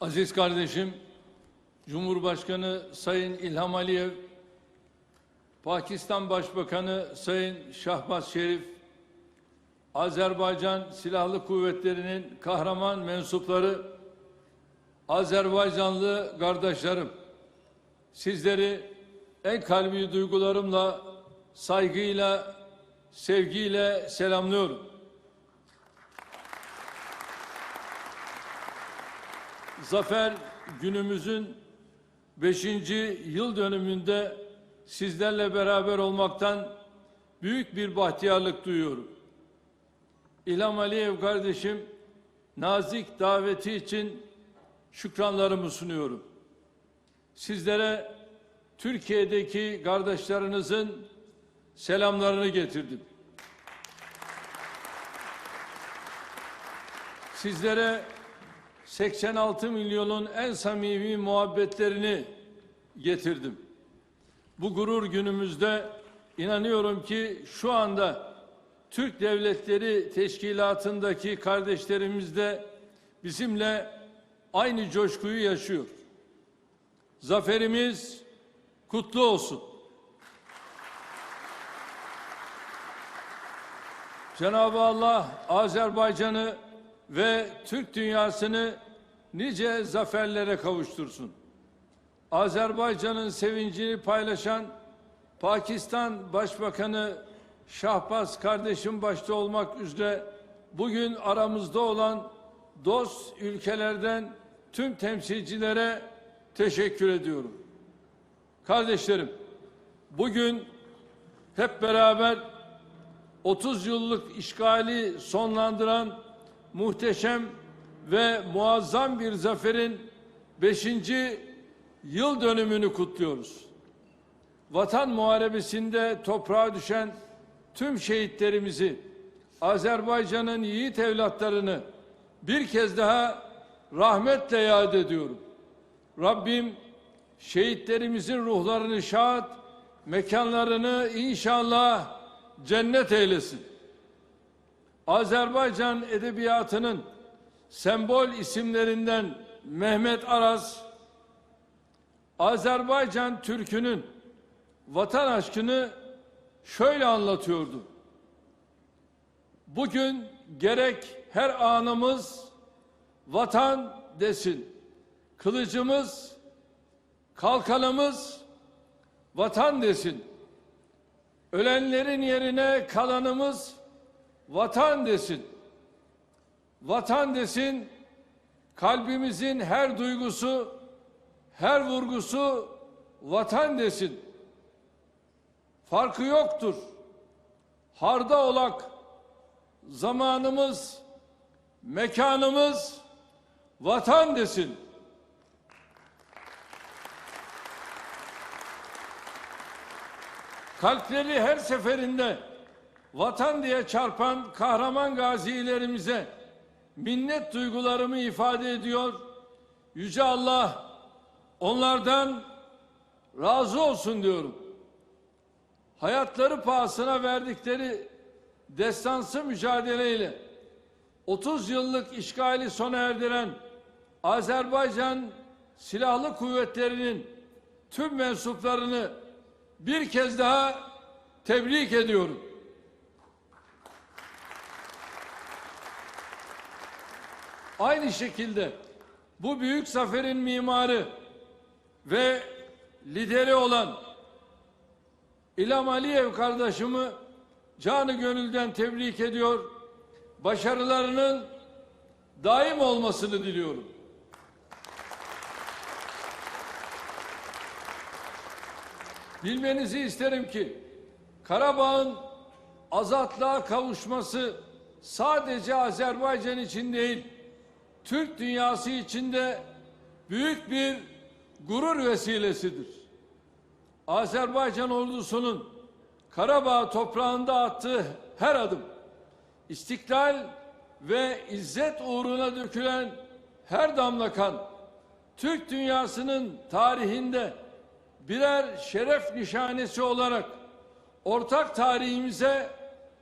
Aziz kardeşim, Cumhurbaşkanı Sayın İlham Aliyev, Pakistan Başbakanı Sayın Şahbaz Şerif, Azerbaycan Silahlı Kuvvetleri'nin kahraman mensupları, Azerbaycanlı kardeşlerim, sizleri en kalbi duygularımla, saygıyla, sevgiyle selamlıyorum. Zafer günümüzün 5. yıl dönümünde sizlerle beraber olmaktan büyük bir bahtiyarlık duyuyorum. İlham Aliyev kardeşim nazik daveti için şükranlarımı sunuyorum. Sizlere Türkiye'deki kardeşlerinizin selamlarını getirdim. Sizlere 86 milyonun en samimi muhabbetlerini getirdim. Bu gurur günümüzde inanıyorum ki şu anda Türk Devletleri Teşkilatı'ndaki kardeşlerimiz de bizimle aynı coşkuyu yaşıyor. Zaferimiz kutlu olsun. Cenab-ı Allah Azerbaycan'ı ve Türk dünyasını nice zaferlere kavuştursun. Azerbaycan'ın sevincini paylaşan Pakistan Başbakanı Şahbaz kardeşim başta olmak üzere bugün aramızda olan dost ülkelerden tüm temsilcilere teşekkür ediyorum. Kardeşlerim, bugün hep beraber 30 yıllık işgali sonlandıran muhteşem ve muazzam bir zaferin 5. yıl dönümünü kutluyoruz. Vatan muharebesinde toprağa düşen tüm şehitlerimizi, Azerbaycan'ın yiğit evlatlarını bir kez daha rahmetle yad ediyorum. Rabbim şehitlerimizin ruhlarını şad, mekanlarını inşallah cennet eylesin. Azerbaycan edebiyatının sembol isimlerinden Mehmet Aras, Azerbaycan Türk'ünün vatan aşkını şöyle anlatıyordu. Bugün gerek her anımız vatan desin. Kılıcımız, kalkanımız vatan desin. Ölenlerin yerine kalanımız vatan desin. Vatan desin, kalbimizin her duygusu, her vurgusu vatan desin. Farkı yoktur. Harda olak, zamanımız, mekanımız vatan desin. Kalpleri her seferinde vatan diye çarpan kahraman gazilerimize minnet duygularımı ifade ediyor. Yüce Allah onlardan razı olsun diyorum. Hayatları pahasına verdikleri destansı mücadeleyle 30 yıllık işgali sona erdiren Azerbaycan Silahlı Kuvvetleri'nin tüm mensuplarını bir kez daha tebrik ediyorum. Aynı şekilde bu büyük zaferin mimarı ve lideri olan İlham Aliyev kardeşimi canı gönülden tebrik ediyor. Başarılarının daim olmasını diliyorum. Bilmenizi isterim ki Karabağ'ın azatlığa kavuşması sadece Azerbaycan için değil, Türk dünyası içinde büyük bir gurur vesilesidir. Azerbaycan ordusunun Karabağ toprağında attığı her adım, istiklal ve izzet uğruna dökülen her damla kan, Türk dünyasının tarihinde birer şeref nişanesi olarak ortak tarihimize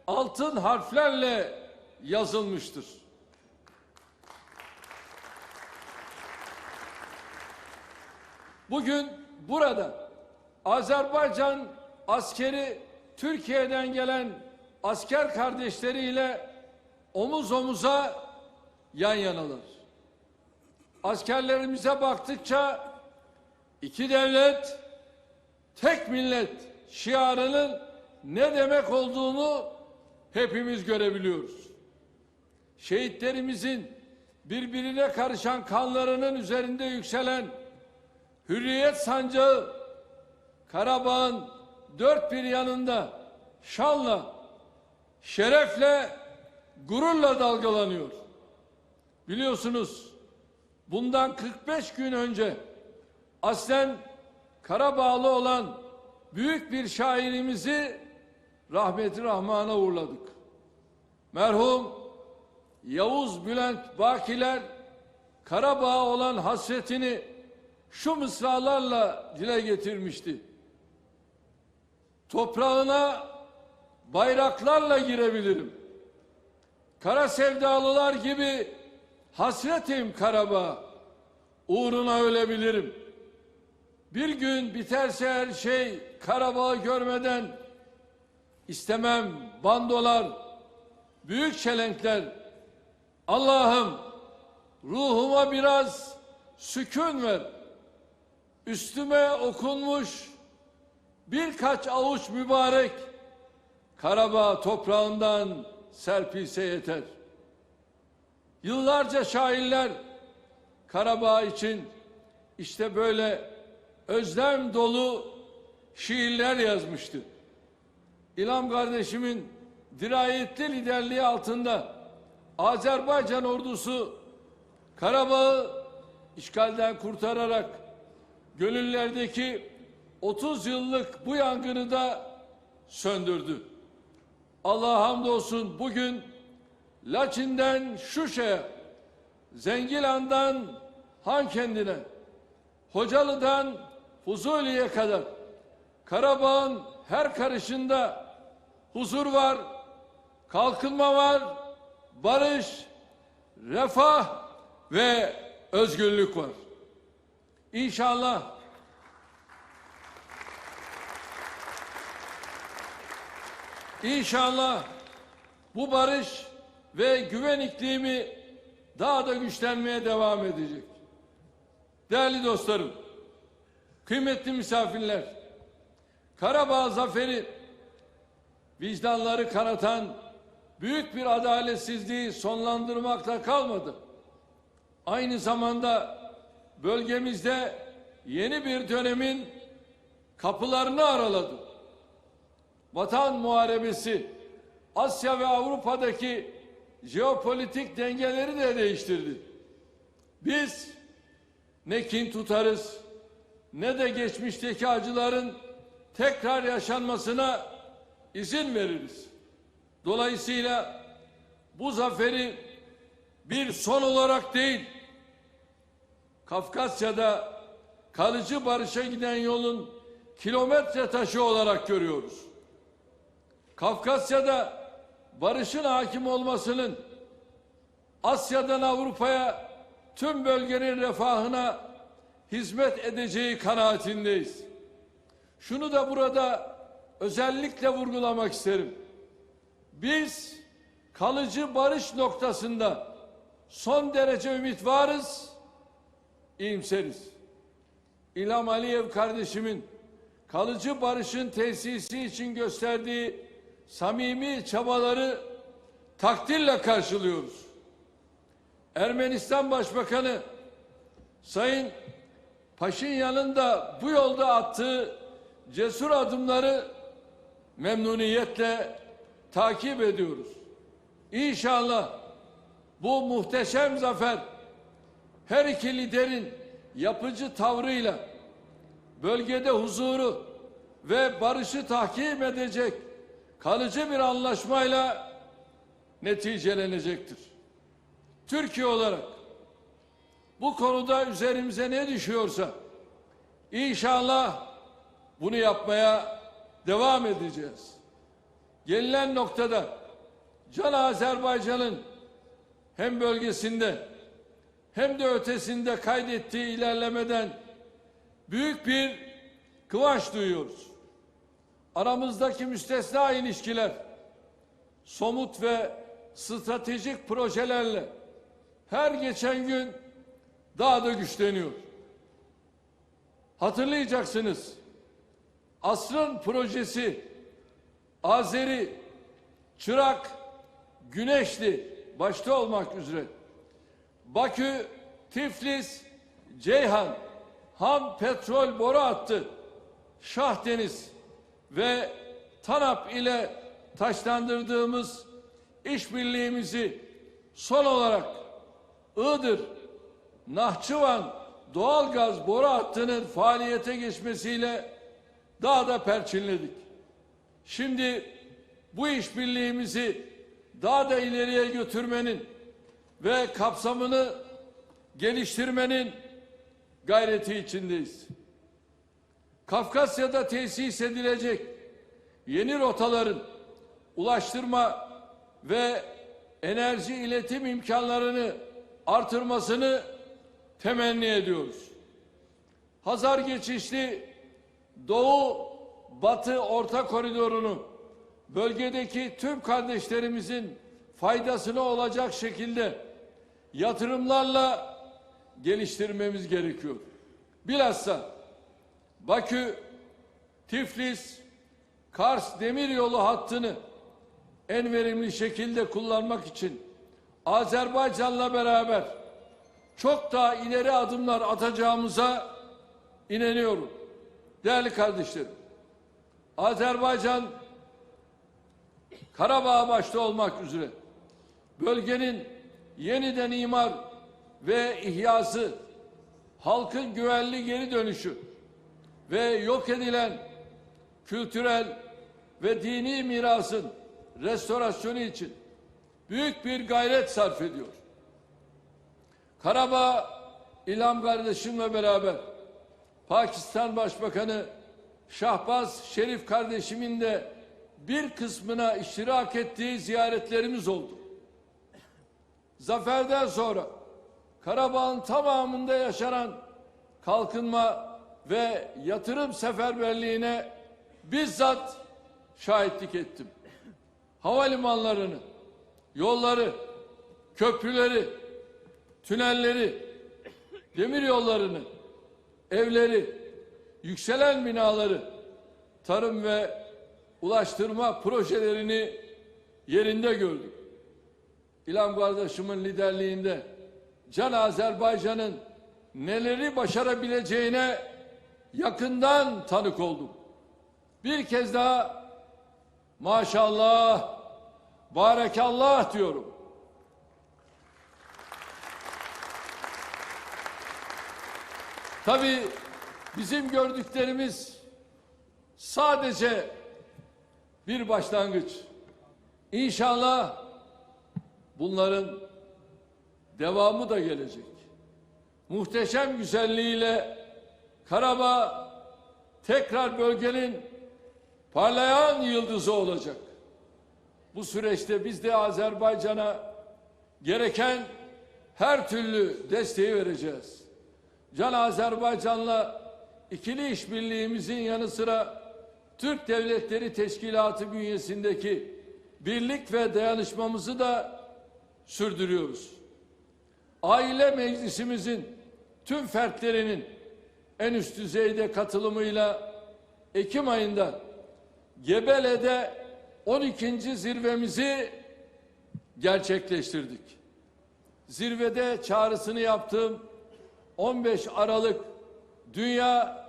altın harflerle yazılmıştır. Bugün burada Azerbaycan askeri Türkiye'den gelen asker kardeşleriyle omuz omuza yan yanalar. Askerlerimize baktıkça iki devlet, tek millet şiarının ne demek olduğunu hepimiz görebiliyoruz. Şehitlerimizin birbirine karışan kanlarının üzerinde yükselen hürriyet sancağı Karabağ'ın dört bir yanında şanla, şerefle, gururla dalgalanıyor. Biliyorsunuz bundan 45 gün önce aslen Karabağlı olan büyük bir şairimizi rahmeti rahmana uğurladık. Merhum Yavuz Bülent Bakiler Karabağ olan hasretini şu mısralarla dile getirmişti. Toprağına bayraklarla girebilirim. Kara sevdalılar gibi hasretim Karabağ. Uğruna ölebilirim. Bir gün biterse her şey Karabağ'ı görmeden istemem bandolar, büyük çelenkler. Allah'ım ruhuma biraz sükun ver. Üstüme okunmuş birkaç avuç mübarek Karabağ toprağından serpilse yeter. Yıllarca şairler Karabağ için işte böyle özlem dolu şiirler yazmıştı. İlham kardeşimin dirayetli liderliği altında Azerbaycan ordusu Karabağ'ı işgalden kurtararak gönüllerdeki 30 yıllık bu yangını da söndürdü. Allah hamdolsun bugün Laçin'den Şuşa'ya, Zengilan'dan Hankendine, Hocalı'dan Fuzuli'ye kadar Karabağ'ın her karışında huzur var, kalkınma var, barış, refah ve özgürlük var. İnşallah İnşallah bu barış ve güven iklimi daha da güçlenmeye devam edecek. Değerli dostlarım, kıymetli misafirler, Karabağ zaferi vicdanları kanatan büyük bir adaletsizliği sonlandırmakla kalmadı. Aynı zamanda bölgemizde yeni bir dönemin kapılarını araladı. Vatan muharebesi Asya ve Avrupa'daki jeopolitik dengeleri de değiştirdi. Biz ne kin tutarız ne de geçmişteki acıların tekrar yaşanmasına izin veririz. Dolayısıyla bu zaferi bir son olarak değil, Kafkasya'da kalıcı barışa giden yolun kilometre taşı olarak görüyoruz. Kafkasya'da barışın hakim olmasının Asya'dan Avrupa'ya tüm bölgenin refahına hizmet edeceği kanaatindeyiz. Şunu da burada özellikle vurgulamak isterim. Biz kalıcı barış noktasında son derece ümit varız, iyimseriz. İlham Aliyev kardeşimin kalıcı barışın tesisi için gösterdiği samimi çabaları takdirle karşılıyoruz. Ermenistan Başbakanı Sayın Paşinyan'ın da bu yolda attığı cesur adımları memnuniyetle takip ediyoruz. İnşallah bu muhteşem zafer her iki liderin yapıcı tavrıyla bölgede huzuru ve barışı tahkim edecek kalıcı bir anlaşmayla neticelenecektir. Türkiye olarak bu konuda üzerimize ne düşüyorsa inşallah bunu yapmaya devam edeceğiz. Gelinen noktada Can Azerbaycan'ın hem bölgesinde hem de ötesinde kaydettiği ilerlemeden büyük bir kıvanç duyuyoruz. Aramızdaki müstesna ilişkiler somut ve stratejik projelerle her geçen gün daha da güçleniyor. Hatırlayacaksınız. Asrın projesi Azeri, Çırak, Güneşli başta olmak üzere Bakü, Tiflis, Ceyhan, ham petrol boru hattı, Şahdeniz ve TANAP ile taşlandırdığımız işbirliğimizi son olarak Iğdır, Nahçıvan doğalgaz boru hattının faaliyete geçmesiyle daha da perçinledik. Şimdi bu işbirliğimizi daha da ileriye götürmenin ve kapsamını geliştirmenin gayreti içindeyiz. Kafkasya'da tesis edilecek yeni rotaların ulaştırma ve enerji iletim imkanlarını artırmasını temenni ediyoruz. Hazar geçişli Doğu Batı Orta Koridorunu bölgedeki tüm kardeşlerimizin faydasına olacak şekilde yatırımlarla geliştirmemiz gerekiyor. Bilhassa Bakü, Tiflis, Kars demiryolu hattını en verimli şekilde kullanmak için Azerbaycan'la beraber çok daha ileri adımlar atacağımıza inanıyorum. Değerli kardeşlerim, Azerbaycan Karabağ başta olmak üzere bölgenin yeniden imar ve ihyası, halkın güvenli geri dönüşü ve yok edilen kültürel ve dini mirasın restorasyonu için büyük bir gayret sarf ediyor. Karabağ İlham kardeşimle beraber Pakistan Başbakanı Şahbaz Şerif kardeşimin de bir kısmına iştirak ettiği ziyaretlerimiz oldu. Zaferden sonra Karabağ'ın tamamında yaşanan kalkınma ve yatırım seferberliğine bizzat şahitlik ettim. Havalimanlarını, yolları, köprüleri, tünelleri, demir yollarını, evleri, yükselen binaları, tarım ve ulaştırma projelerini yerinde gördük. İlham kardeşimin liderliğinde Can Azerbaycan'ın neleri başarabileceğine yakından tanık oldum. Bir kez daha maşallah, barekallah diyorum. Tabii bizim gördüklerimiz sadece bir başlangıç. İnşallah bunların devamı da gelecek. Muhteşem güzelliğiyle Karabağ tekrar bölgenin parlayan yıldızı olacak. Bu süreçte biz de Azerbaycan'a gereken her türlü desteği vereceğiz. Can Azerbaycan'la ikili işbirliğimizin yanı sıra Türk Devletleri Teşkilatı bünyesindeki birlik ve dayanışmamızı da sürdürüyoruz. Aile Meclisimizin tüm fertlerinin en üst düzeyde katılımıyla Ekim ayında Gebele'de 12. zirvemizi gerçekleştirdik. Zirvede çağrısını yaptığım 15 Aralık Dünya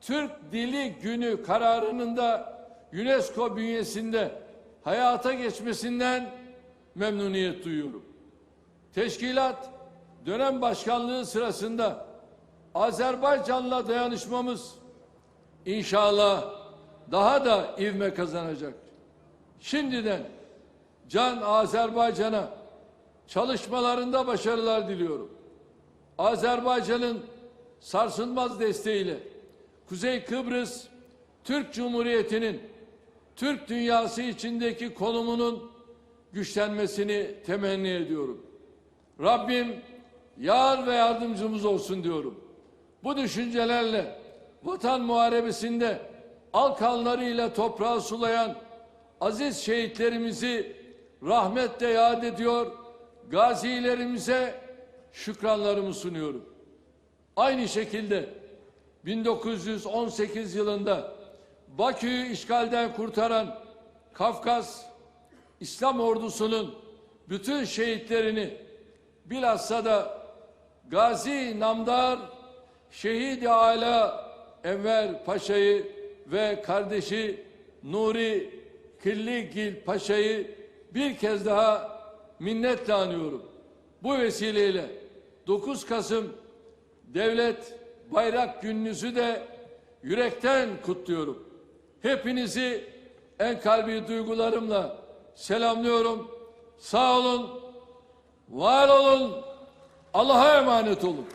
Türk Dili Günü kararının da UNESCO bünyesinde hayata geçmesinden memnuniyet duyuyorum. Teşkilat dönem başkanlığı sırasında Azerbaycan'la dayanışmamız inşallah daha da ivme kazanacak. Şimdiden Can Azerbaycan'a çalışmalarında başarılar diliyorum. Azerbaycan'ın sarsılmaz desteğiyle Kuzey Kıbrıs Türk Cumhuriyeti'nin Türk dünyası içindeki konumunun güçlenmesini temenni ediyorum. Rabbim yar ve yardımcımız olsun diyorum. Bu düşüncelerle vatan muharebesinde al kanlarıyla toprağı sulayan aziz şehitlerimizi rahmetle yad ediyor, gazilerimize şükranlarımı sunuyorum. Aynı şekilde 1918 yılında Bakü'yü işgalden kurtaran Kafkas İslam ordusunun bütün şehitlerini bilhassa da Gazi Namdar Şehit Ala Enver Paşa'yı ve kardeşi Nuri Killigil Paşa'yı bir kez daha minnetle anıyorum. Bu vesileyle 9 Kasım Devlet Bayrak Gününüzü de yürekten kutluyorum. Hepinizi en kalbi duygularımla selamlıyorum. Sağ olun, var olun, Allah'a emanet olun.